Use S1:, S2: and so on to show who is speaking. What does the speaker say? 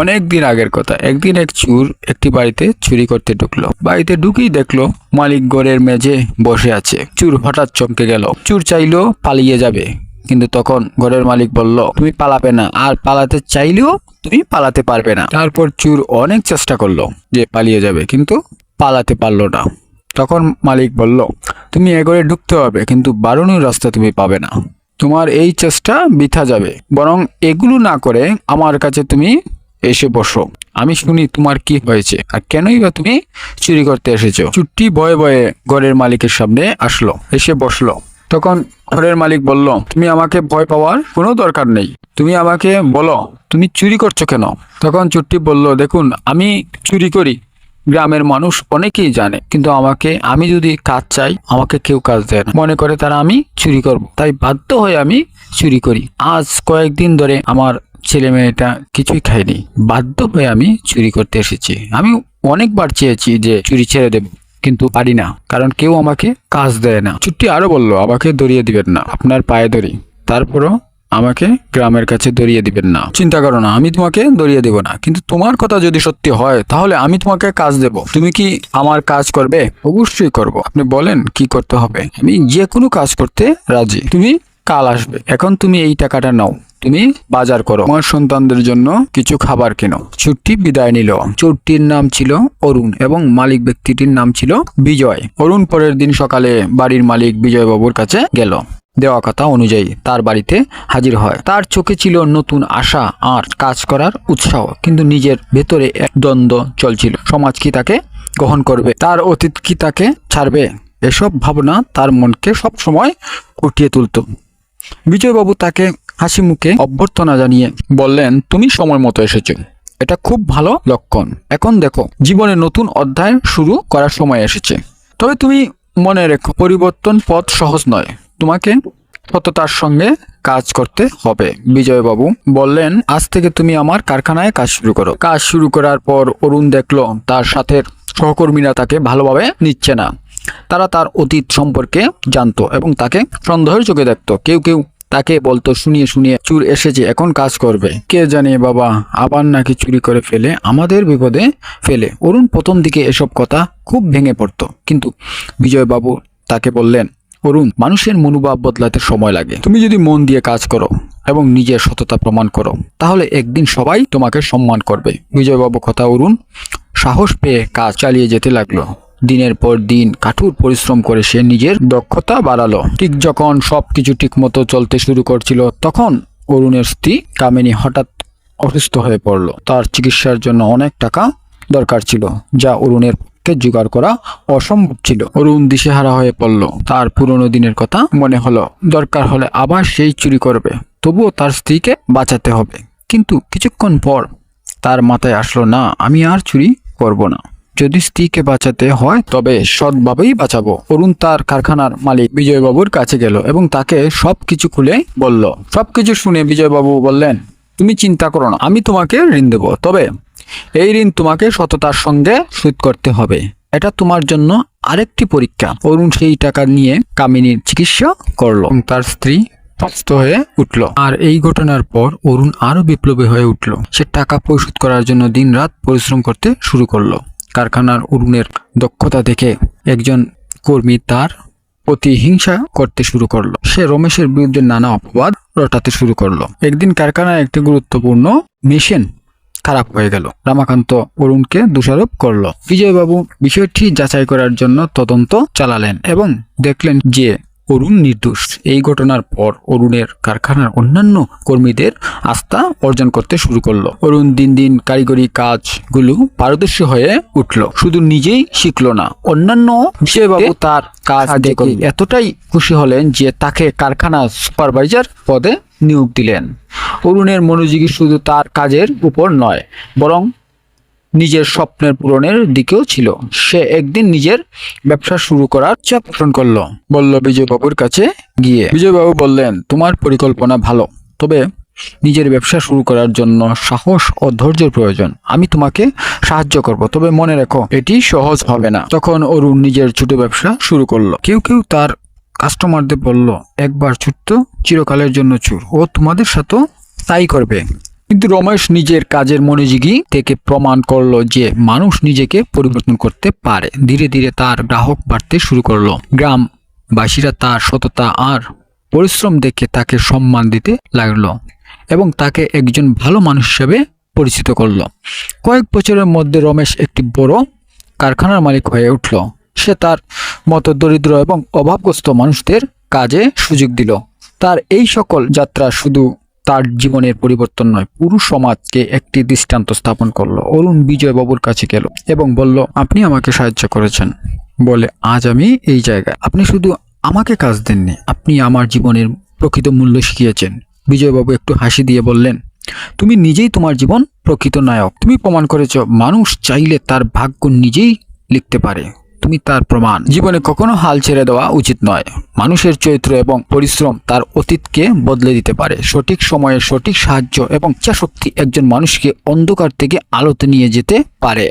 S1: অনেক দিন আগের কথা। একদিন এক চুর একটি বাড়িতে চুরি করতে ঢুকলো। বাড়িতে ঢুকেই দেখল মালিক ঘরের মেঝে বসে আছে। চুর হঠাৎ চমকে গেল। চুর চাইলো পালিয়ে যাবে। কিন্তু তখন ঘরের মালিক বলল, তুমি পালাবে না। আর পালাতে চাইলেও তুমি পালাতে পারবে না। তারপর চুর অনেক চেষ্টা করল যে পালিয়ে যাবে, কিন্তু পালাতে পারল না। তখন মালিক বলল, তুমি এ ঘরে ঢুকতে হবে, কিন্তু বারণের রাস্তা তুমি পাবে না। তোমার এই চেষ্টা বৃথা যাবে। বরং এগুলো না করে আমার কাছে তুমি এসে বসো। আমি শুনি তোমার কি হয়েছে? আর কেনই বা তুমি চুরি করতে এসেছ? চুট্টি ভয়ে ভয়ে ঘরের মালিকের সামনে আসলো, এসে বসল। তখন ঘরের মালিক বলল, তুমি আমাকে ভয় পাওয়ার কোনো দরকার নেই। তুমি আমাকে বলো, তুমি চুরি করছ কেন? তখন চুট্টি বলল, দেখুন, আমি চুরি করি। গ্রামের মানুষ অনেকেই জানে, কিন্তু আমাকে, আমি যদি কাজ চাই, আমাকে কেউ কাজ দেয় না। মনে করে তারা আমি চুরি করব। তাই বাধ্য হয়ে আমি চুরি করি। আজ কয়েকদিন ধরে আমার ছেলে মেয়েটা কিছুই খায়নি। বাধ্য হয়ে আমি চুরি করতে এসেছি। আমি অনেকবার চেয়েছি যে চুরি ছেড়ে দেব, কিন্তু পারি না, কারণ কেউ আমাকে কাজ দেয় না। ছুট্টি আরও বলল, আমাকে দরিয়ে দিবেন না, আপনার পায়ে ধরি তারপরও আমাকে গ্রামের কাছে দরিয়ে দিবেন না। চিন্তা করো না, আমি তোমাকে দরিয়ে দেব না, কিন্তু তোমার কথা যদি সত্যি হয়, তাহলে আমি তোমাকে কাজ দেব। তুমি কি আমার কাজ করবে? অবশ্যই করব। আপনি বলেন, কি করতে হবে? আমি যে কোনো কাজ করতে রাজি। তুমি কাল আসবে। এখন তুমি এই টাকাটা নাও। তুমি বাজার করো। আমার সন্তানদের জন্য কিছু খাবার কেনো। ছুট্টি বিদায় নিল। চোরটির নাম ছিল অরুণ এবং মালিক ব্যক্তিটির নাম ছিল বিজয়। অরুণ পরের দিন সকালে বাড়ির মালিক বিজয় বাবুর কাছে গেল। দেওয়া কথা অনুযায়ী তার বাড়িতে হাজির হয়। তার চোখে ছিল নতুন আশা আর কাজ করার উৎসাহ, কিন্তু নিজের ভেতরে এক দ্বন্দ্ব চলছিল। সমাজ কি তাকে গ্রহণ করবে? তার অতীত কি তাকে ছাড়বে? এসব ভাবনা তার মনকে সব সময় উঠিয়ে তুলত। বিজয়বাবু তাকে হাসি মুখে অভ্যর্থনা জানিয়ে বললেন, তুমি সময় মতো এসেছ। এটা খুব ভালো লক্ষণ। এখন দেখো, জীবনে নতুন অধ্যায় শুরু করার সময় এসেছে। তবে তুমি মনে রেখো, পরিবর্তন পথ সহজ নয়। তোমাকে সততার সঙ্গে কাজ করতে হবে। বিজয়বাবু বললেন, আজ থেকে তুমি আমার কারখানায় কাজ শুরু করো। কাজ শুরু করার পর অরুণ দেখল, তার সাথে সহকর্মীরা তাকে ভালোভাবে নিচ্ছে না। তারা তার অতীত সম্পর্কে জানতো এবং তাকে সন্দেহের চোখে দেখতো। কেউ কেউ তাকে বলতো, শুনিয়ে শুনিয়ে চুর এসেছে এখন কাজ করবে। কে জানে বাবা, আবার নাকি চুরি করে ফেলে, আমাদের বিপদে ফেলে। অরুণ প্রথম দিকে এসব কথা খুব ভেঙে পড়তো। কিন্তু বিজয়বাবু তাকে বললেন, অরুণ, মানুষের মনোভাব বদলাতে সময় লাগে। তুমি যদি মন দিয়ে কাজ করো এবং নিজের সততা প্রমাণ করো, তাহলে একদিন সবাই তোমাকে সম্মান করবে। বিজয়বাবু কথা অরুণ সাহস পেয়ে কাজ চালিয়ে যেতে লাগল। দিনের পর দিন কাঠুর পরিশ্রম করে সে নিজের দক্ষতা বাড়ালো। ঠিক যখন সব সবকিছু ঠিকমতো চলতে শুরু করছিল, তখন অরুণের স্ত্রী কামিনী হঠাৎ অসুস্থ হয়ে পড়ল। তার চিকিৎসার জন্য অনেক টাকা দরকার ছিল, যা অরুণের পক্ষে জোগাড় করা অসম্ভব ছিল। অরুণ দিশেহারা হয়ে পড়ল। তার পুরনো দিনের কথা মনে হলো, দরকার হলে আবার সেই চুরি করবে, তবুও তার স্ত্রীকে বাঁচাতে হবে। কিন্তু কিছুক্ষণ পর তার মাথায় আসলো, না, আমি আর চুরি করব না। যদি স্ত্রীকে বাঁচাতে হয়, তবে সৎভাবেই বাঁচাবো। অরুণ তার কারখানার মালিক বিজয়বাবুর কাছে গেল এবং তাকে সবকিছু খুলে বলল, সবকিছু শুনে বিজয়বাবু বললেন, তুমি চিন্তা করো না, আমি তোমাকে ঋণ দেব। তবে এই ঋণ তোমাকে সততার সঙ্গে শোধ করতে হবে। এটা তোমার জন্য আরেকটি পরীক্ষা। অরুণ সেই টাকা নিয়ে কামিনীর চিকিৎসা করল। তার স্ত্রী সুস্থ হয়ে উঠল। আর এই ঘটনার পর অরুণ আরও বিপ্লবী হয়ে উঠল। সে টাকা পরিশোধ করার জন্য দিনরাত পরিশ্রম করতে শুরু করল। কারখানার অরুণের দক্ষতা দেখে একজন কর্মী তার প্রতি হিংসা করতে শুরু করল। সে রমেশের বিরুদ্ধে নানা অপবাদ রটাতে শুরু করল। একদিন কারখানায় একটি গুরুত্বপূর্ণ মেশিন খারাপ হয়ে গেল। রামাকান্ত অরুণকে দোষারোপ করল। বিজয়বাবু বিষয়টি যাচাই করার জন্য তদন্ত চালালেন এবং দেখলেন যে অরুণ নির্দোষ। এই ঘটনার পর অরুণের কারখানার অন্যান্য কর্মীদের আস্থা অর্জন করতে শুরু করল। অরুণ দিন দিন কারিগরি কাজগুলো পারদর্শী হয়ে উঠল। শুধু নিজেই শিখল না অন্যান্য বিষয়বাবু তার কাজ দেখে এতটাই খুশি হলেন যে তাকে কারখানা সুপারভাইজার পদে নিয়োগ দিলেন। অরুণের মনোযোগী শুধু তার কাজের উপর নয় বরং নিজের স্বপ্নের পূরণের দিকেও ছিল। সে একদিন নিজের ব্যবসা শুরু করার ইচ্ছা পোষণ করল। বলল, বিজয়বাবুর কাছে গিয়ে বিজয়বাবু বললেন, তোমার পরিকল্পনা ভালো, তবে নিজের ব্যবসা শুরু করার জন্য সাহস ও ধৈর্যের প্রয়োজন। আমি তোমাকে সাহায্য করব, তবে মনে রেখো, এটি সহজ হবে না। তখন অরুণ নিজের ছোট ব্যবসা শুরু করল। কেউ কেউ তার কাস্টমারদের বলল, একবার ছুটতো চিরকালের জন্য চুর। ও তোমাদের সাথেও তাই করবে। কিন্তু রমেশ নিজের কাজের মনোযোগী থেকে প্রমাণ করল যে মানুষ নিজেকে পরিবর্তন করতে পারে। ধীরে ধীরে তার গ্রাহক বাড়তে শুরু করল। গ্রামবাসীরা তার সততা আর পরিশ্রম দেখে তাকে সম্মান দিতে লাগল এবং তাকে একজন ভালো মানুষ হিসেবে পরিচিত করল। কয়েক বছরের মধ্যে রমেশ একটি বড় কারখানার মালিক হয়ে উঠল। সে তার মতো দরিদ্র এবং অভাবগ্রস্ত মানুষদের কাজে সুযোগ দিল। তার এই সকল যাত্রা শুধু তার জীবনের পরিবর্তন নয়। পুরো সমাজকে একটি দৃষ্টান্ত স্থাপন করল। অরুণ বিজয় বাবুর কাছে গেল এবং বলল, আপনি আমাকে সাহায্য করেছেন। বলে, আজ আমি এই জায়গায়। আপনি শুধু আমাকে কাজ দেননি, আপনি আমার জীবনের প্রকৃত মূল্য শিখিয়েছেন। বিজয়বাবু একটু হাসি দিয়ে বললেন, তুমি নিজেই তোমার জীবন প্রকৃত নায়ক। তুমি প্রমাণ করেছ, মানুষ চাইলে তার ভাগ্য নিজেই লিখতে পারে। তুমি তার প্রমাণ। জীবনে কখনো হাল ছেড়ে দেওয়া উচিত নয়। মানুষের চরিত্র এবং পরিশ্রম তার অতীতকে বদলে দিতে পারে। সঠিক সময়ে সঠিক সাহায্য এবং ইচ্ছাশক্তি একজন মানুষকে অন্ধকার থেকে আলোতে নিয়ে যেতে পারে।